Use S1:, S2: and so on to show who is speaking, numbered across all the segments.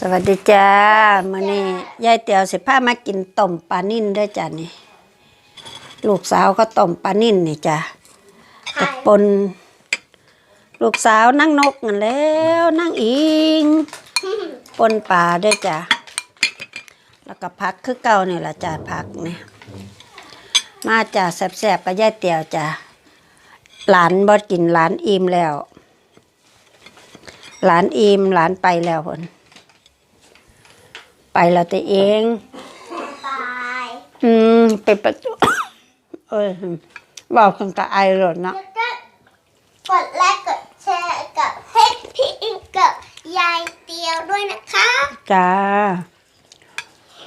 S1: สวัสดีจ้ามื้อนี้ยายเตียวสิพามากินต้มปลานิ่นเด้วยจ้ะนี่ ลูกสาวก็ต้มปลานิ่นนี่จ้ะกับปนลูกสาวนั่งนกนั่นแล้วนั่งอิงปนปลาเด้วยจ้ะแล้วก็พักคือเก่านี่ล่ะจ้ะพักนี่มาจ้ะแซ่บๆกับยายเตียวจ้ะหลานบ่กินหลานอิ่มแล้ว หลานอิ่มหลานไปแล้วพุ่น ไปแล้วตัวเอง
S2: บาย
S1: อืมไปประตูเอ้ยบอกกันกับไอรถเนาะ
S2: แล้วก็กดไลค์กดแชร์กับให้พี่อิงกับยายเตียวด้วยนะคะ
S1: จ้า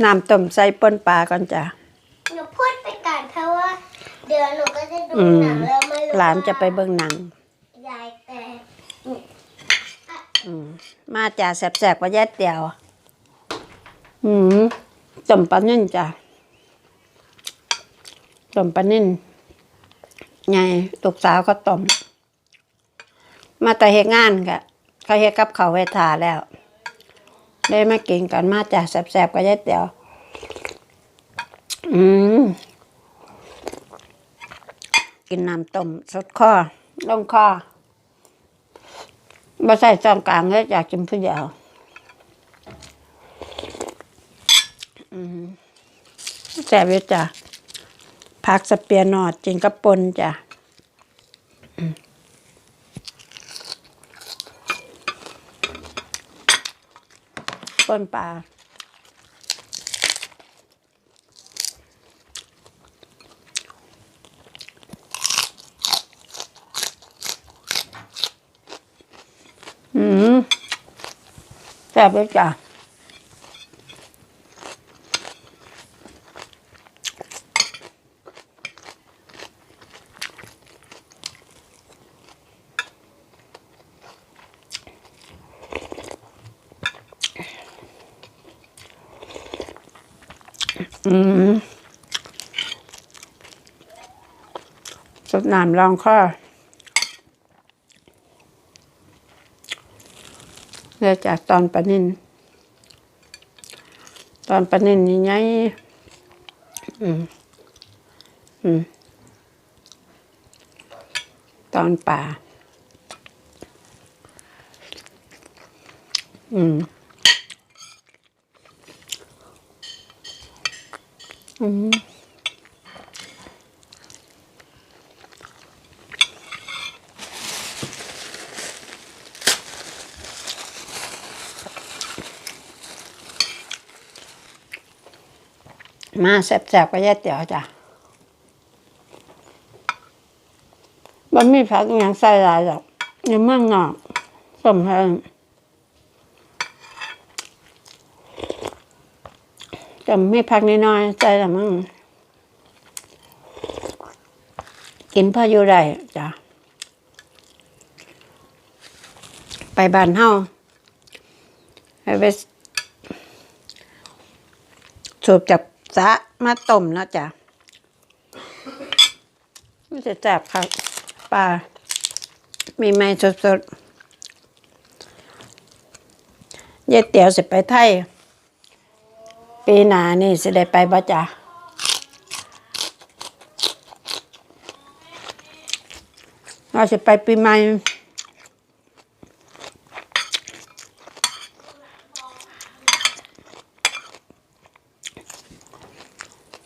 S1: น้ำต้มใส่ปนปลาก่อนจ้ะ
S2: หนูพูดไปก่อนเพราะว่า เดี๋ยวหนูก็จะดู
S1: อืม
S2: หนังแล้วไม่รู้
S1: หลานจะไปเบิ่งหนัง
S2: ยายแต่
S1: อืมมาจ้าแสบๆว่าแย่เตียว อืมต้มปลานิ่นจ้ะต้มปลานิ่นไงลูกสาวก็ต้มมาแต่เฮ็ดงานกะเขาเฮ็ดกับเขาวไว้ทาแล้ว ได้มากินกันมาจ้ะแสบๆก็แย่เตียว อืมกินน้ำต้มสดคอลงคอบ่ใส่จองกลางเลยอยากกินผู้เดียวอืม แซ่บอยู่จ้ะผักสเปียร์นอดจินกระปนจ้ะปนปลาอืมแซ่บอยู่จ้ะ สดน้ำลองข้อเรียกจากตอนปนิน ตอนปนินนี่ไงอืม อืม ตอนป่า อืม มาแสบๆก็แย่เตี๋ยวจ้ะมันมีผักอย่างใส่หลายหรอกยังมืองนอกต้มให้แต่มีผักน้อยๆใส่ละมั้งกินพออยู่ได้จ้ะไปบ้านเฮาไปสูบจากสะมาต้มนะจ้ะมันจะจับค่ะปลามีไม้สดๆยายเตี๋ยวสิไปไทย ปีหนานี่สิได้ไปบ่จ้ะเราสิไปปีใหม่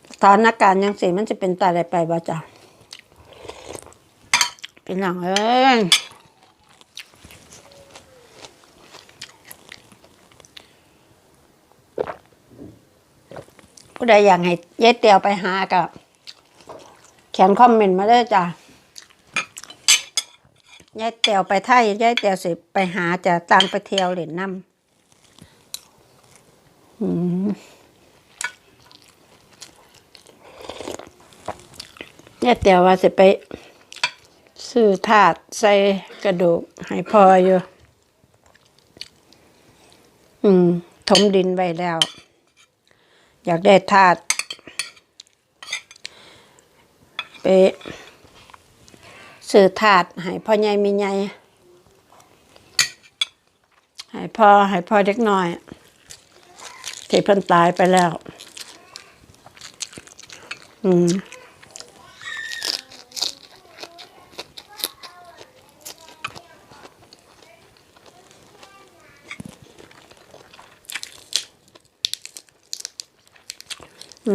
S1: สถานการณ์ยังสิมันจะเป็นตายได้ไปบ่จ้ะเป็นหนังเอ้ย ผู้ใดอยากให้ยายเตียวไปหากับเขียนคอมเมนต์มาเลยจ้ะยายเตียวไปไทยยายเตียวสิไปหาจะต่างไปเที่ยวเล่นน้ำอืมเนี่ยเตียวว่าสิไปซื้อถาดใส่กระดูกให้พออยู่ อืม ถมดินไว้แล้ว อยากได้ถาดไปซื้อถาดให้พ่อใหญ่มีใหญ่ให้พ่อให้พ่อเด็กน้อยที่เพิ่นตายไปแล้ว อืม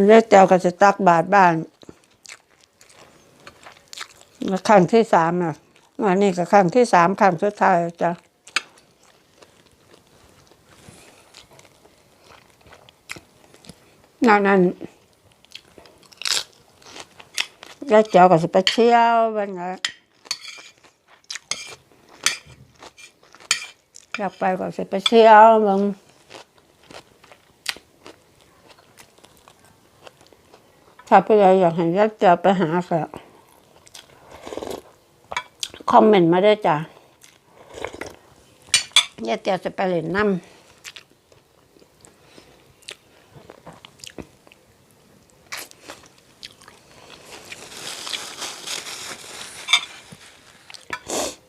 S1: เรียกเจ้าก็จะตักบาทบ้านครั้งที่สามอะวันนี้ก็ครั้งที่สามครั้งสุดท้ายจ้ะนอกนั้นแล้วเจ้าก็จะไปเที่ยวบ้านไงอยากไปก็จะไปเที่ยวบาง ถ้าผู้ใดอยากให้ยัดจะไปหาก็คอมเมนต์มาได้จ้ะยัดจะไปเล่นน้ำ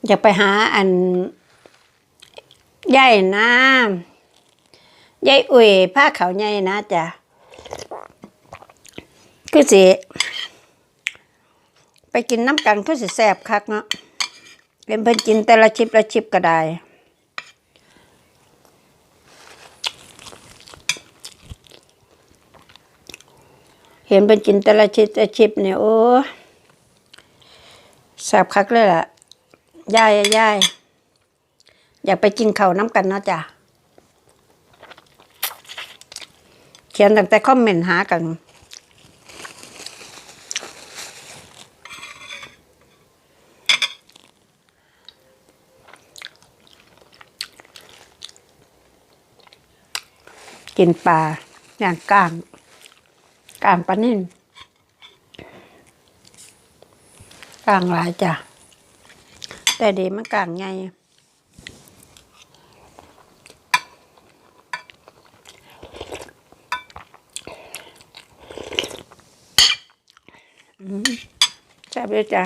S1: อยากไปหาอันใหญ่น้ำใหญ่อุ่ยผ้าขาวใหญ่นะจ้ะ คือสิ ไปกินน้ำกันคือสิแสบคักเนาะเป็นเพิ่นกินแต่ละชิปละชิปก็ได้เห็นเพิ่นกินแต่ละชิปละชิปเนี่ยโอ้แสบคักเลยล่ะยายยายอยากไปกินข้าวน้ำกันเนาะจ้ะเขียนตั้งแต่คอมเมนต์หากัน กินปลาอย่างกลางกลางปลานิ่นกลางหลายจ้ะ แต่ดีมันกลางไงแซ่บเลยจ้ะ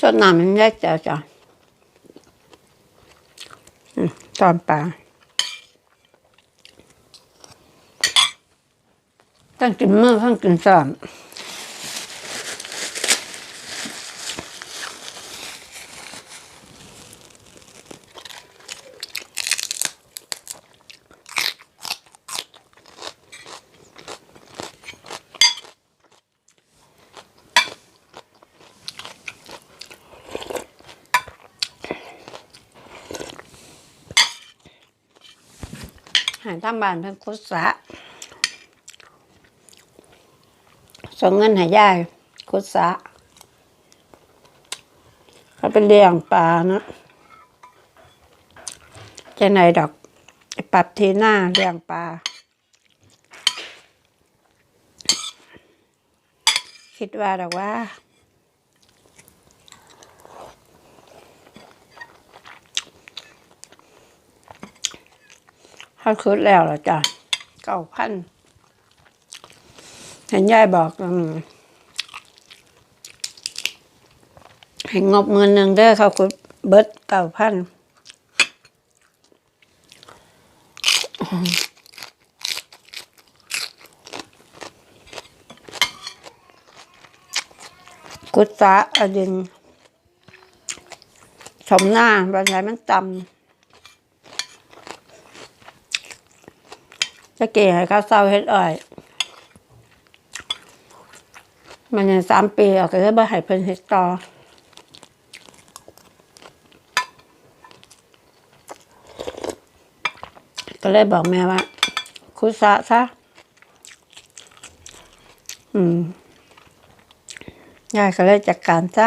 S1: สดน้ำมันแยกจ้ะจ้ะอืมตอนปลาต้งกินมือต้งกินสา หาทำบ้านเพิ่นคุดสะส่งเงินให้ยายคุดสะเขาเป็นเลี้ยงปลานะจะไหนดอกปรับทีหน้าเลี้ยงปลาคิดว่าดอกว่า เขาคืดแล้วเหรอจ้ะเก้าพันเห็นยายบอกอืมให้งบเงินหนึ่งเด้อเขาคืดเบิดเก้าพันกุศะอดินชมหน้าบางไงมันต่ำ จะเก๋ให้เขาเศร้าเฮ็ดอ้อยมันยังสามปีเอาก็เลยบ่ให้เพิ่นเฮ็ดต่อก็เลยบอกแม่ว่า คุสะซะ อืมยายก็เลยจัดการซะ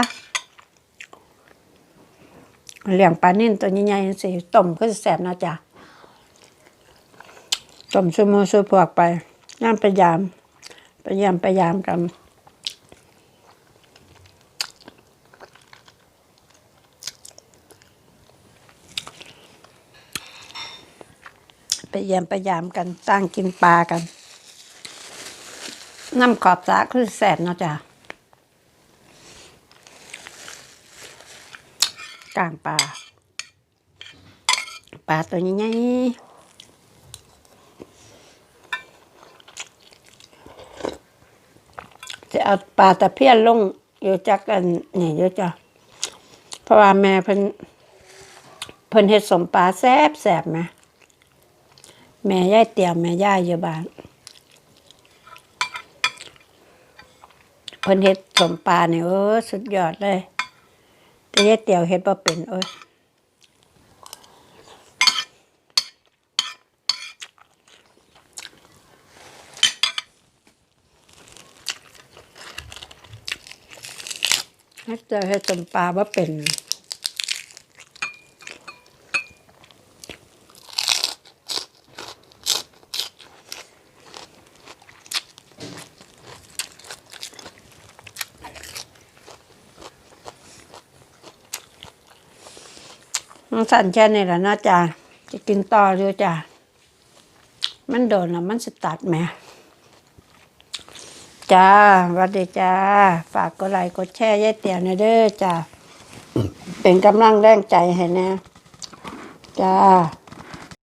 S1: เลี้ยงปลานิ่นตัวใหญ่ๆสิต้มก็แสบนะจ๊ะ ต้มชั่วโมงชั่วพวกไปย่ามไปยามไปยามไปยามกันไปเยี่ยมปยามกันตั้งกินปลากันน้ำขอบสระคือแสบเนาะจ๊ะกลางปลาปลาตัวใหญ่ๆจะ เอาปลาตะเพียนลงอยู่จักกันนี่เยอะจ้ะเพราะว่าแม่เพิ่นเพิ่นเฮ็ดสมปลาแซ่บแซ่บไหมแม่ย่ายเตียมแม่ย่ายอยู่บ้านเพิ่นเฮ็ดสมปลาเนี่ยเออสุดยอดเลยแต่ย่ายเตียวเฮ็ดบ่เป็นโอ้ย ยายเตียวเฮ็ดสมปลาบ่าเป็นมันสั่นแค่นี้แหละนาะจ้ะจะกินต่ออยู่จ้ะมันโดนแล้วมันสตัดแหม จ้าวัสดีจ้า ฝากกดไลค์กดแชร์ยายเตี๋ยวนะเด้อจ้าเป็นกำลังแรงใจให้นะจ้า